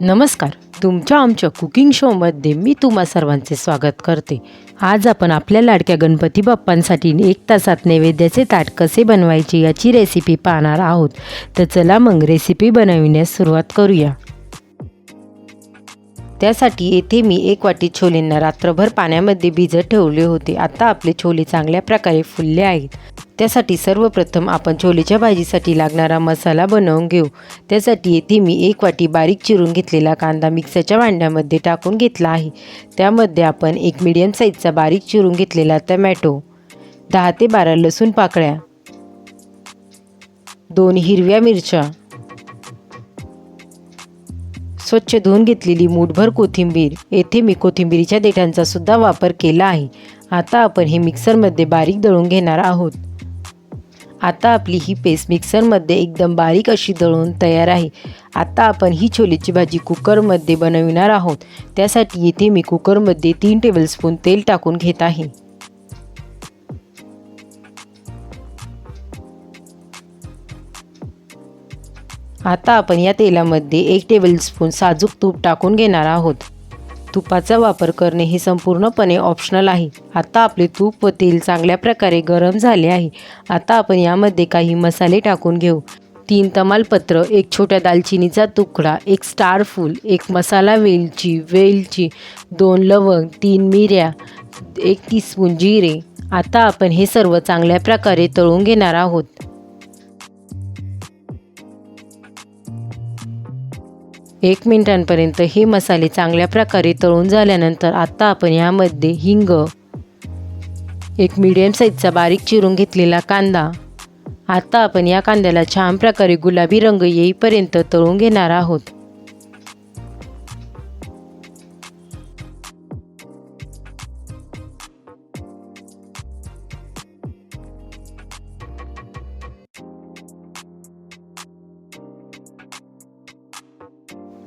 नमस्कार. तुमच्या आमच्या कुकिंग शोमध्ये मी तुम्हा सर्वांचे स्वागत करते. आज आपण आपल्या लाडक्या गणपती बाप्पांसाठी एक तासात नैवेद्याचे ताट कसे बनवायचे याची रेसिपी पाहणार आहोत. तर चला मग रेसिपी बनविण्यास सुरुवात करूया. त्यासाठी येथे मी एक वाटी छोलेंना रात्रभर पाण्यामध्ये भिजत ठेवले होते. आता आपले छोले चांगल्या प्रकारे फुलले आहेत. त्यासाठी सर्वप्रथम आपण छोलेच्या भाजीसाठी लागणारा मसाला बनवून घेऊ. त्यासाठी येथे मी एक वाटी बारीक चिरून घेतलेला कांदा मिक्सरच्या भांड्यामध्ये टाकून घेतला आहे. त्यामध्ये आपण एक मिडियम साईजचा बारीक चिरून घेतलेला टमॅटो दहा ते बारा लसूण पाकळ्या दोन हिरव्या मिरच्या स्वच्छ धुवून घेतलेली मूठभर कोथिंबीर. येथे मी कोथिंबीरीच्या देठांचा सुद्धा वापर केला आहे. आता आपण हे मिक्सरमध्ये बारीक दळून घेणार आहोत. आता आपली ही पेस्ट मिक्सरमध्ये एकदम बारीक अशी दळून तयार आहे. आता आपण ही छोलेची भाजी कुकरमध्ये बनविणार आहोत. त्यासाठी येथे मी कुकरमध्ये तीन टेबलस्पून तेल टाकून घेत आहे. आता आपण या तेलामध्ये एक टेबलस्पून साजूक तूप टाकून घेणार आहोत. तुपाचा वापर करणे हे संपूर्णपणे ऑप्शनल आहे. आता आपले तूप व तेल चांगल्या प्रकारे गरम झाले आहे. आता आपण यामध्ये काही मसाले टाकून घेऊ. तीन तमालपत्र एक छोट्या दालचिनीचा तुकडा एक स्टार फूल एक मसाला वेलची वेलची दोन लवंग तीन मिऱ्या एक टीस्पून जिरे. आता आपण हे सर्व चांगल्या प्रकारे तळून घेणार आहोत. एक मिनिटांपर्यंत हे मसाले चांगल्या प्रकारे तळून झाल्यानंतर आत्ता आपण यामध्ये हिंग एक मीडियम साईजचा बारीक चिरून घेतलेला कांदा. आत्ता आपण या कांद्याला छान प्रकारे गुलाबी रंग येईपर्यंत तळून घेणार आहोत.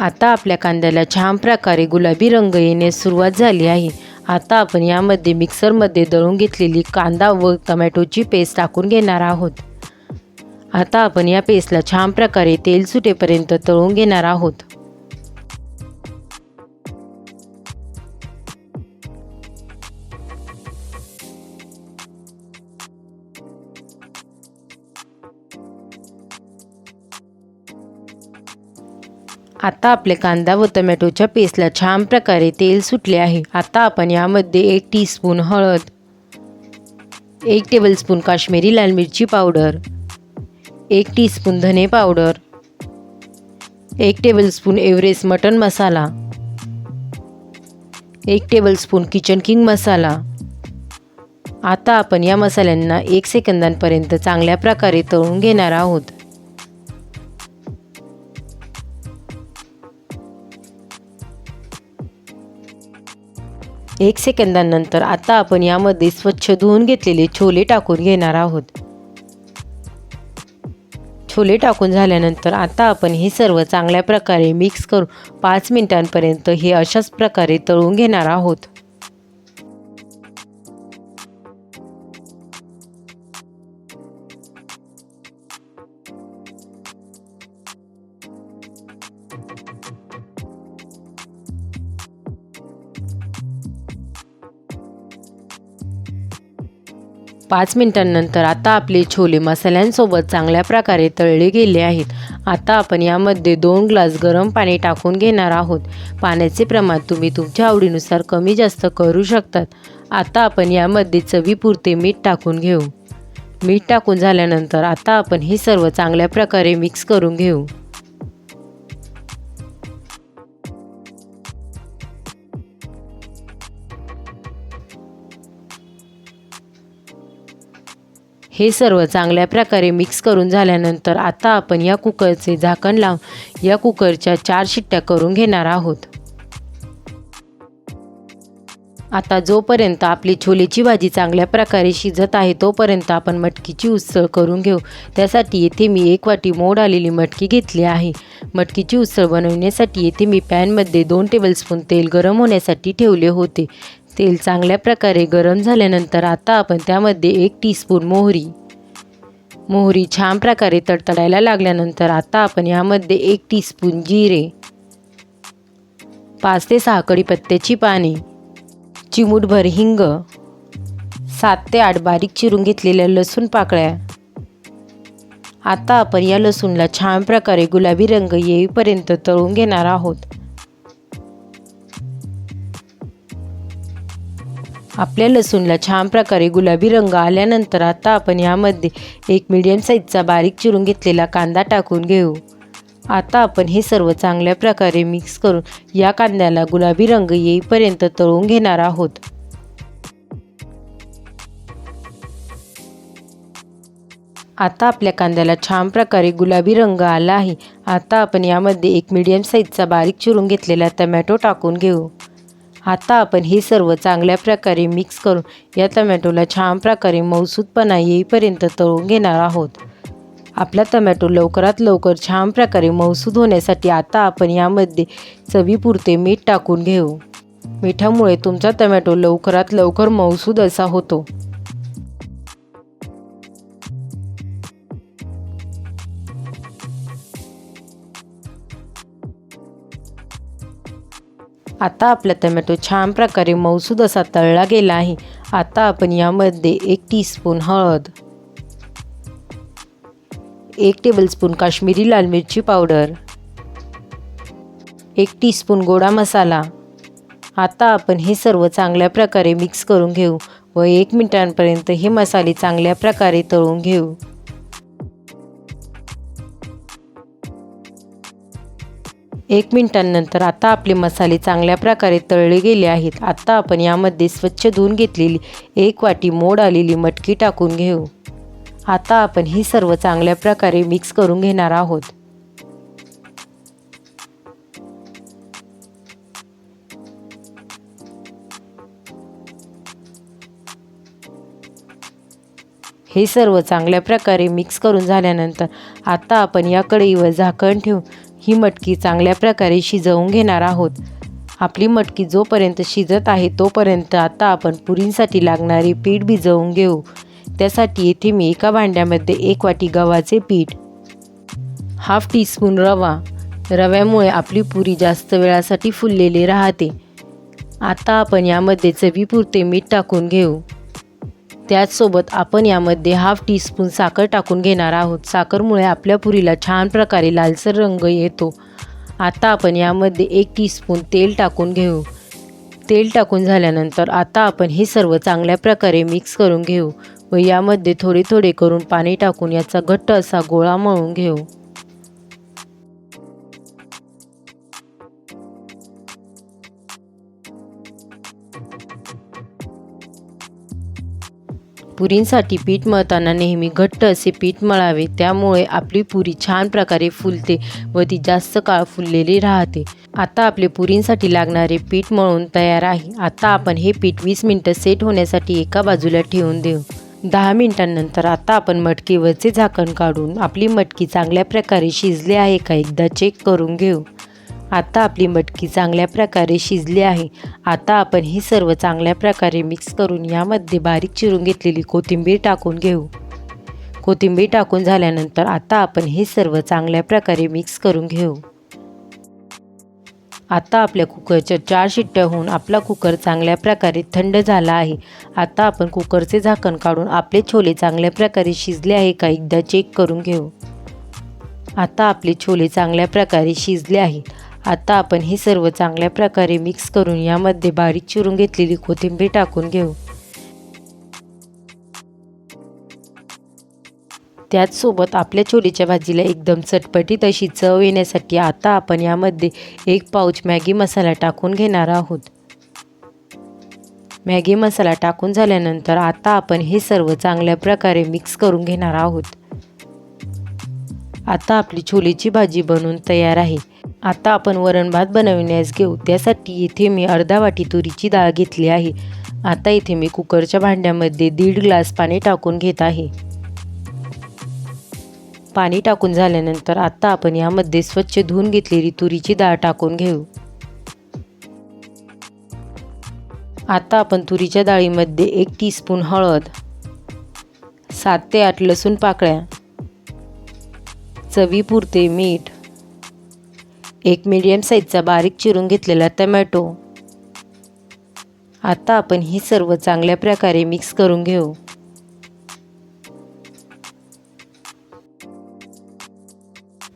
आता आपल्या कांद्याला छान प्रकारे गुलाबी रंग येण्यास सुरुवात झाली आहे. आता आपण यामध्ये मिक्सरमध्ये दळून घेतलेली कांदा व टमॅटोची पेस्ट टाकून घेणार आहोत. आता आपण या पेस्टला छान प्रकारे तेल सुटेपर्यंत तळून घेणार आहोत. आता आपले कांदा व टोमॅटोच्या पेस्टला छान प्रकारे तेल सुटले आहे. आता आपण यामध्ये एक टीस्पून हळद एक टेबलस्पून काश्मीरी लाल मिरची पावडर एक टीस्पून धने पावडर एक टेबलस्पून एव्हरेस्ट मटन मसाला एक टेबलस्पून किचन किंग मसाला. आता आपण या मसाल्यांना एक सेकंदांपर्यंत चांगल्या प्रकारे तळून घेणार आहोत. एक सेकंदानंतर आता आपण यामध्ये स्वच्छ धुवून घेतलेले छोले टाकून घेणार आहोत. छोले टाकून झाल्यानंतर आता आपण हे सर्व चांगल्या प्रकारे मिक्स करून पाच मिनिटांपर्यंत हे अशाच प्रकारे तळून घेणार आहोत. पाच मिनिटांनंतर आता आपले छोले मसाल्यांसोबत चांगल्या प्रकारे तळले गेले आहेत. आता आपण यामध्ये दोन ग्लास गरम पाणी टाकून घेणार आहोत. पाण्याचे प्रमाण तुम्ही तुमच्या आवडीनुसार कमी जास्त करू शकतात. आता आपण यामध्ये चवीपुरते मीठ टाकून घेऊ. मीठ टाकून झाल्यानंतर आता आपण हे सर्व चांगल्या प्रकारे मिक्स करून घेऊ. हे सर्व चांगल्या प्रकारे मिक्स करून झाल्यानंतर आता आपण या कुकरचे झाकण लावून या कुकरच्या चार शिट्ट्या करून घेणार आहोत. आता जोपर्यंत आपली छोलेची भाजी चांगल्या प्रकारे शिजत आहे तोपर्यंत आपण मटकीची उसळ करून घेऊ. त्यासाठी येथे मी एक वाटी मोड आलेली मटकी घेतली आहे. मटकीची उसळ बनवण्यासाठी येथे मी पॅनमध्ये दोन टेबलस्पून तेल गरम होण्यासाठी ठेवले होते. तेल चांगल्या प्रकारे गरम झाल्यानंतर आता आपण त्यामध्ये एक टीस्पून मोहरी. मोहरी छान प्रकारे तडतडायला लागल्यानंतर आता आपण यामध्ये एक टीस्पून जिरे पाच ते सहा कढीपत्त्याची पाने चिमूटभर हिंग सात ते आठ बारीक चिरून घेतलेल्या लसूण पाकळ्या. आता आपण या लसूणला छान प्रकारे गुलाबी रंग येईपर्यंत तळून घेणार आहोत. आपल्या लसूणला छान प्रकारे गुलाबी रंग आल्यानंतर आता आपण यामध्ये एक मीडियम साईजचा बारीक चिरून घेतलेला कांदा टाकून घेऊ. आता आपण हे सर्व चांगल्या प्रकारे मिक्स करून या कांद्याला गुलाबी रंग येईपर्यंत तळून घेणार आहोत. आता आपल्या कांद्याला छान प्रकारे गुलाबी रंग आला आहे. आता आपण यामध्ये एक मीडियम साईजचा बारीक चिरून घेतलेला टमॅटो टाकून घेऊ. आता आपण हे सर्व चांगल्या प्रकारे मिक्स करून या टमॅटोला छान प्रकारे मौसूदपणा येईपर्यंत तळून घेणार आहोत. आपला टमॅटो लवकरात लवकर छान प्रकारे मौसूद होण्यासाठी आता आपण यामध्ये चवीपुरते मीठ टाकून घेऊ. मिठामुळे तुमचा टमॅटो लवकरात लवकर मौसूद असा होतो. आता आपला टमॅटो छान प्रकारे मौसूद असा तळला गेला आहे. आता आपण यामध्ये एक टीस्पून हळद एक टेबलस्पून काश्मीरी लाल मिरची पावडर एक टीस्पून गोडा मसाला. आता आपण हे सर्व चांगल्या प्रकारे मिक्स करून घेऊ व एक मिनिटांपर्यंत हे मसाले चांगल्या प्रकारे तळून घेऊ. एक मिनिटांनंतर आता आपले मसाले चांगल्या प्रकारे तळले गेले आहेत. आता आपण यामध्ये स्वच्छ धुवून घेतलेली एक वाटी मोड आलेली मटकी टाकून घेऊ. आता आपण ही सर्व चांगल्या प्रकारे मिक्स करून घेणार आहोत. हे सर्व चांगल्या प्रकारे मिक्स करून झाल्यानंतर आता आपण या कढईवर झाकण ठेवून ही मटकी चांगल्या प्रकारे शिजवून घेणार आहोत. आपली मटकी जोपर्यंत शिजत आहे तोपर्यंत आता आपण पुरींसाठी लागणारे पीठ भिजवून घेऊ. त्यासाठी येथे मी एका भांड्यामध्ये एक वाटी गव्हाचे पीठ हाफ टीस्पून रवा. रव्यामुळे आपली पुरी जास्त वेळासाठी फुललेली राहते. आता आपण यामध्ये चवीपुरते मीठ टाकून घेऊ. त्याचसोबत आपण यामध्ये हाफ टीस्पून साखर टाकून घेणार आहोत. साखरमुळे आपल्या पुरीला छान प्रकारे लालसर रंग येतो. आता आपण यामध्ये एक टीस्पून तेल टाकून घेऊ. तेल टाकून झाल्यानंतर आता आपण हे सर्व चांगल्या प्रकारे मिक्स करून घेऊ व यामध्ये थोडे थोडे करून पाणी टाकून याचा घट्ट असा गोळा मळून घेऊ. पुरींसाठी पीठ मळताना नेहमी घट्ट असे पीठ मळावे. त्यामुळे आपली पुरी छान प्रकारे फुलते व ती जास्त काळ फुललेली राहते. आता आपले पुरींसाठी लागणारे पीठ मळून तयार आहे. आता आपण हे पीठ वीस मिनटं सेट होण्यासाठी एका बाजूला ठेवून देऊ. दहा मिनिटांनंतर आता आपण मटकीवरचे झाकण काढून आपली मटकी चांगल्या प्रकारे शिजली आहे का एकदा चेक करून घेऊ. आता आपली मटकी चांगल्या प्रकारे शिजली आहे. आता आपण ही सर्व चांगल्या प्रकारे मिक्स करून यामध्ये बारीक चिरून घेतलेली कोथिंबीर टाकून घेऊ. कोथिंबीर टाकून झाल्यानंतर आता आपण हे सर्व चांगल्या प्रकारे मिक्स करून घेऊ. आता आपल्या कुकरच्या चार शिट्ट्या होऊन आपला कुकर चांगल्या प्रकारे थंड झाला आहे. आता आपण कुकरचे झाकण काढून आपले छोले चांगल्या प्रकारे शिजले आहे का एकदा चेक करून घेऊ. आता आपले छोले चांगल्या प्रकारे शिजले आहेत. आता आपण हे सर्व चांगल्या प्रकारे मिक्स करून यामध्ये बारीक चिरून घेतलेली कोथिंबीर टाकून घेऊ. त्याचसोबत आपल्या छोलीच्या भाजीला एकदम चटपटीत अशी चव येण्यासाठी आता आपण यामध्ये एक पाऊच मॅगी मसाला टाकून घेणार आहोत. मॅगी मसाला टाकून झाल्यानंतर आता आपण हे सर्व चांगल्या प्रकारे मिक्स करून घेणार आहोत. आता आपली छोलीची भाजी बनवून तयार आहे. आता आपण वरण भात बनविण्यास घेऊ. त्यासाठी इथे मी अर्धा वाटी तुरीची डाळ घेतली आहे. आता इथे मी कुकरच्या भांड्यामध्ये दीड ग्लास पाणी टाकून घेत आहे. पाणी टाकून झाल्यानंतर आता आपण यामध्ये स्वच्छ धुवून घेतलेली तुरीची डाळ टाकून घेऊ. आता आपण तुरीच्या डाळीमध्ये एक टीस्पून हळद सात ते आठ लसूण पाकळ्या चवीपुरते मीठ एक मीडियम साईजचा बारीक चिरून घेतलेला टमॅटो आता आपण ही सर्व चांगल्या प्रकारे मिक्स करून घेऊ.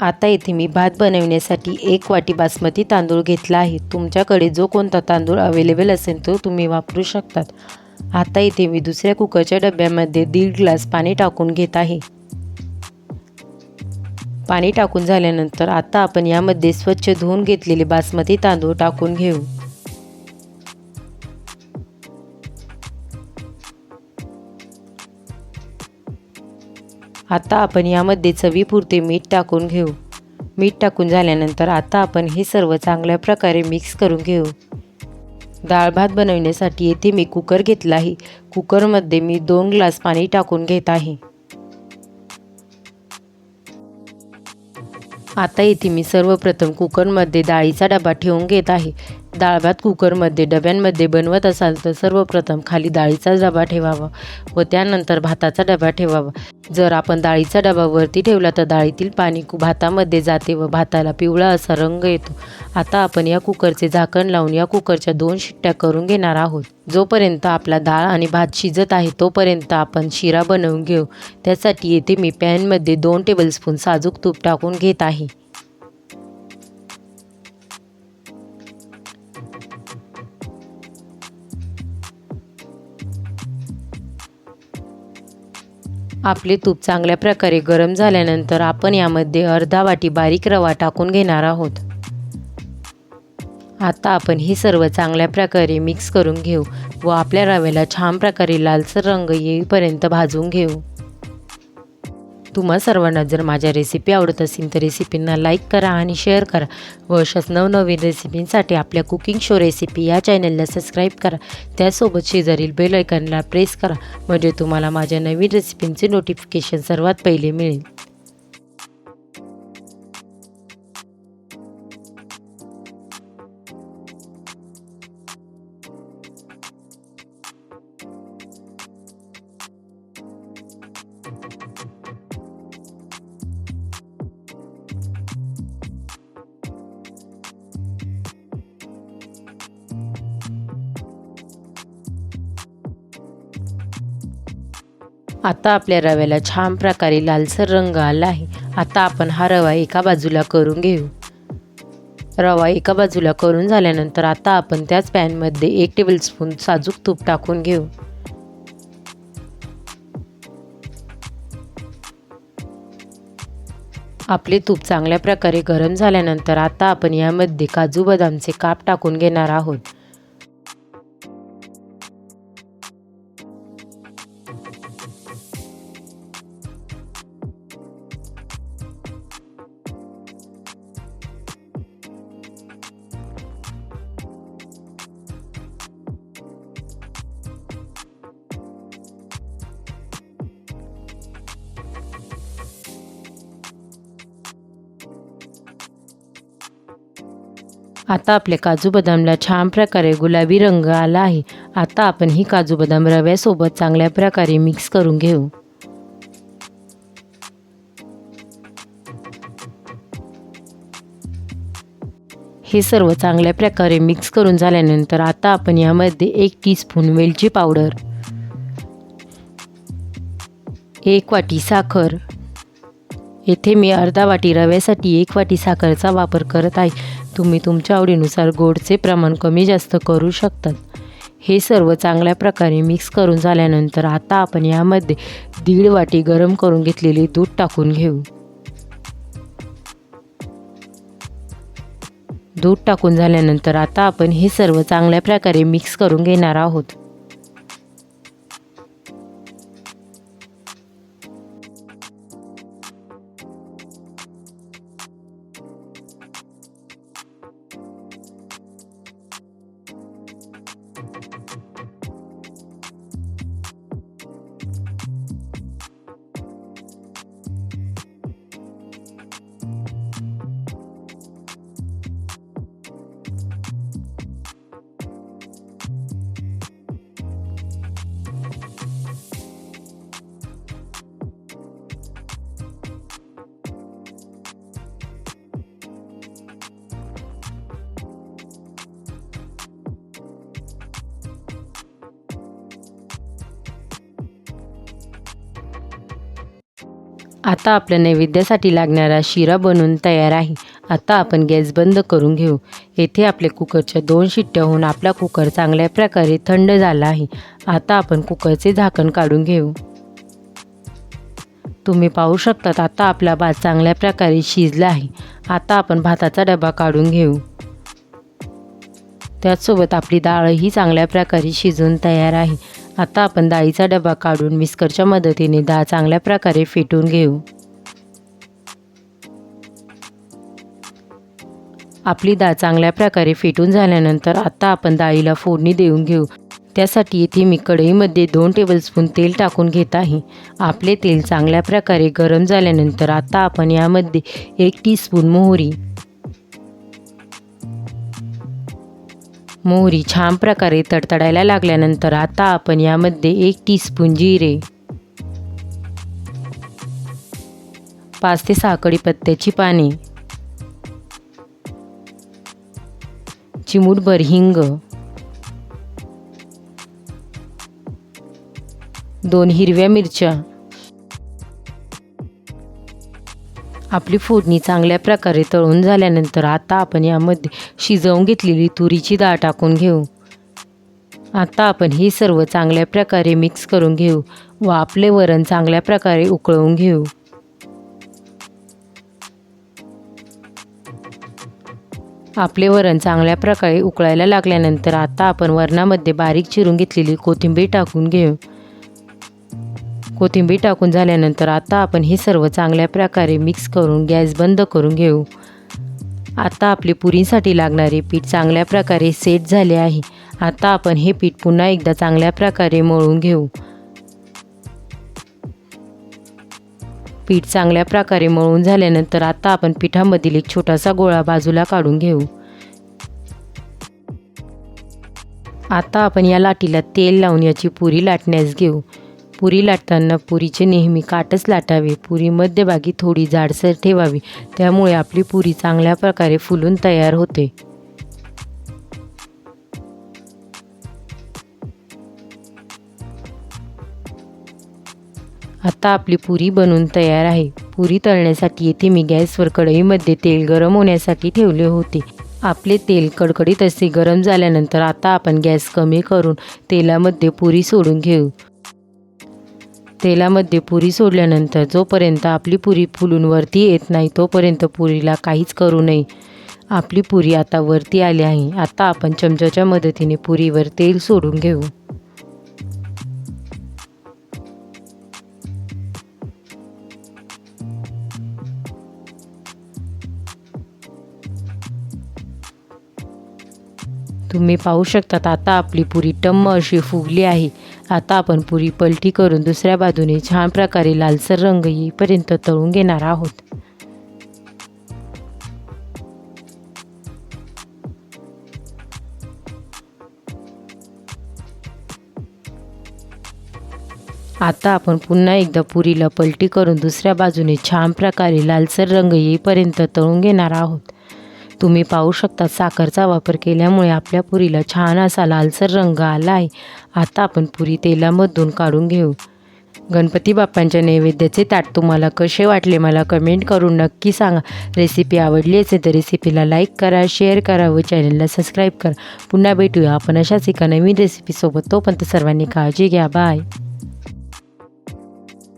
आता इथे मी भात बनवण्यासाठी एक वाटी बासमती तांदूळ घेतला आहे. तुमच्याकडे जो कोणता तांदूळ अवेलेबल असेल तो तुम्ही वापरू शकतात. आता इथे मी दुसऱ्या कुकरच्या डब्यामध्ये दीड ग्लास पाणी टाकून घेत आहे. पाणी टाकून झाल्यानंतर आता आपण यामध्ये स्वच्छ धुवून घेतलेले बासमती तांदूळ टाकून घेऊ. आता आपण यामध्ये चवीपुरते मीठ टाकून घेऊ. मीठ टाकून झाल्यानंतर आता आपण हे सर्व चांगल्या प्रकारे मिक्स करून घेऊ. डाळ भात बनवण्यासाठी येथे मी कुकर घेतला आहे. कुकरमध्ये मी दोन ग्लास पाणी टाकून घेत आहे. आता इथे मी सर्वप्रथम कुकरमध्ये डाळीचा डबा ठेवून घेत आहे. डाळ भात कुकरमध्ये डब्यांमध्ये बनवत असाल तर सर्वप्रथम खाली डाळीचा डबा ठेवावा व त्यानंतर भाताचा डबा ठेवावा. जर आपण डाळीचा डबा वरती ठेवला तर डाळीतील पाणी कु भातामध्ये जाते व भाताला पिवळा असा रंग येतो. आता आपण या कुकरचे झाकण लावून या कुकरच्या दोन शिट्ट्या करून घेणार आहोत. जोपर्यंत आपला डाळ आणि भात शिजत आहे तोपर्यंत आपण शिरा बनवून घेऊ. त्यासाठी येथे मी पॅनमध्ये दोन टेबलस्पून साजूक तूप टाकून घेत आहे. आपले तूप चांगल्या प्रकारे गरम झाल्यानंतर आपण यामध्ये अर्धा वाटी बारीक रवा टाकून घेणार आहोत. आता आपण हे सर्व चांगल्या प्रकारे मिक्स करून घेऊ व आपल्या रव्याला छान प्रकारे लालसर रंग येईपर्यंत भाजून घेऊ. तुम्हा सर्वांना जर माझ्या रेसिपी आवडत असेल तर रेसिपींना लाईक करा आणि शेअर करा. व अशाच नवनवीन रेसिपींसाठी आपल्या कुकिंग शो रेसिपी या चॅनलला सबस्क्राईब करा. त्यासोबत शेजारील बेल आयकनला प्रेस करा. म्हणजे तुम्हाला माझ्या नवीन रेसिपींचे नोटिफिकेशन सर्वात पहिले मिळेल. आता आपल्या रव्याला छान प्रकारे लालसर रंग आला आहे. आता आपण हा रवा एका बाजूला करून घेऊ. रवा एका बाजूला करून झाल्यानंतर आता आपण त्याच पॅनमध्ये एक टेबलस्पून साजूक तूप टाकून घेऊ. आपले तूप चांगल्या प्रकारे गरम झाल्यानंतर आता आपण यामध्ये काजू बदामचे काप टाकून घेणार आहोत. आता आपल्या काजू बदामला छान प्रकारे गुलाबी रंग आला आहे. आता आपण ही काजू बदाम रव्यासोबत चांगल्या प्रकारे मिक्स करून घेऊ. हे सर्व चांगल्या प्रकारे मिक्स करून झाल्यानंतर आता आपण यामध्ये एक टीस्पून वेलची पावडर एक वाटी साखर. येथे मी अर्धा वाटी रव्यासाठी एक वाटी साखरेचा वापर करत आहे. तुम्ही तुमच्या आवडीनुसार गोडचे प्रमाण कमी जास्त करू शकतात. हे सर्व चांगल्या प्रकारे मिक्स करून झाल्यानंतर आता आपण यामध्ये दीड वाटी गरम करून घेतलेले दूध टाकून घेऊ. दूध टाकून झाल्यानंतर आता आपण हे सर्व चांगल्या प्रकारे मिक्स करून घेणार आहोत. आता आपल्या नैवेद्यासाठी लागणारा शिरा बनवून तयार आहे. आता आपण गॅस बंद करून घेऊ. येथे आपल्या कुकरच्या दोन शिट्ट्या होऊन आपला कुकर चांगल्या प्रकारे थंड झाला आहे. आता आपण कुकरचे झाकण काढून घेऊ. तुम्ही पाहू शकतात आता आपला भात चांगल्या प्रकारे शिजला आहे. आता आपण भाताचा डबा काढून घेऊ. त्याचसोबत आपली डाळही चांगल्या प्रकारे शिजून तयार आहे. आता आपण डाळीचा डबा काढून मिस्करच्या मदतीने डाळ चांगल्या प्रकारे फेटून घेऊ. आपली डाळ चांगल्या प्रकारे फेटून झाल्यानंतर आता आपण डाळीला फोडणी देऊन घेऊ. त्यासाठी येथे मी कढईमध्ये दोन टेबलस्पून तेल टाकून घेत आहे. आपले तेल चांगल्या प्रकारे गरम झाल्यानंतर आता आपण यामध्ये एक टीस्पून मोहरी मोहरी छान प्रकारे तडतडायला लागल्यानंतर आता आपण यामध्ये एक टीस्पून जिरे पाच ते सहा कढीपत्त्याची पाने चिमूटभर हिंग दोन हिरव्या मिरच्या आपली फोडणी चांगल्या प्रकारे तळून झाल्यानंतर आता आपण यामध्ये शिजवून घेतलेली तुरीची डाळ टाकून घेऊ. आता आपण हे सर्व चांगल्या प्रकारे मिक्स करून घेऊ व आपले वरण चांगल्या प्रकारे उकळवून घेऊ. आपले वरण चांगल्या प्रकारे उकळायला लागल्यानंतर आता आपण वरणामध्ये बारीक चिरून घेतलेली कोथिंबीर टाकून घेऊ. कोथिंबीर टाकून झाल्यानंतर आता आपण हे सर्व चांगल्या प्रकारे मिक्स करून गॅस बंद करून घेऊ. आता आपले पुरीसाठी लागणारे पीठ चांगल्या प्रकारे सेट झाले आहे. आता आपण हे पीठ पुन्हा एकदा चांगल्या प्रकारे मळून घेऊ. पीठ चांगल्या प्रकारे मळून झाल्यानंतर आता आपण पिठामधील एक छोटासा गोळा बाजूला काढून घेऊ. आता आपण या लाटीला तेल लावून याची पुरी लाटण्यास घेऊ. पुरी लाटताना पुरीचे नेहमी काटच लाटावे. पुरी मध्यभागी थोडी जाडसर ठेवावी. त्यामुळे आपली पुरी चांगल्या प्रकारे फुलून तयार होते. आता आपली पुरी बनून तयार आहे. पुरी तळण्यासाठी येथे मी गॅसवर कढईमध्ये तेल गरम होण्यासाठी ठेवले होते. आपले तेल कडकडीत असे गरम झाल्यानंतर आता आपण गॅस कमी करून तेलामध्ये पुरी सोडून घेऊ. तेलामध्ये पुरी सोडल्यानंतर जोपर्यंत आपली पुरी फुलून वरती येत नाही तोपर्यंत पुरीला काहीच करू नये. आपली पुरी आता वरती आली आहे. आता आपण चमच्याच्या मदतीने पुरीवर तेल सोडून घेऊ. तुम्ही पाहू शकतात आता आपली पुरी टम्म अशी फुगली आहे. आता आपण पुरी पलटी करून दुसऱ्या बाजूने छान प्रकारे लालसर रंग येईपर्यंत तळून घेणार आहोत. आता आपण पुन्हा एकदा पुरीला पलटी करून दुसऱ्या बाजूने छान प्रकारे लालसर रंग येईपर्यंत तळून घेणार आहोत. तुम्ही पाहू शकता साखरचा वापर केल्यामुळे आपल्या पुरीला छान असा लालसर रंग आला आहे. आता आपण पुरी तेलामधून काढून घेऊ. गणपती बाप्पांच्या नैवेद्याचे ताट तुम्हाला कसे वाटले मला कमेंट करून नक्की सांगा. रेसिपी आवडली असेल तर रेसिपीला लाईक करा शेअर करा व चॅनलला सबस्क्राईब करा. पुन्हा भेटूया आपण अशाच एका नवीन रेसिपीसोबत. तोपर्यंत सर्वांनी काळजी घ्या. बाय.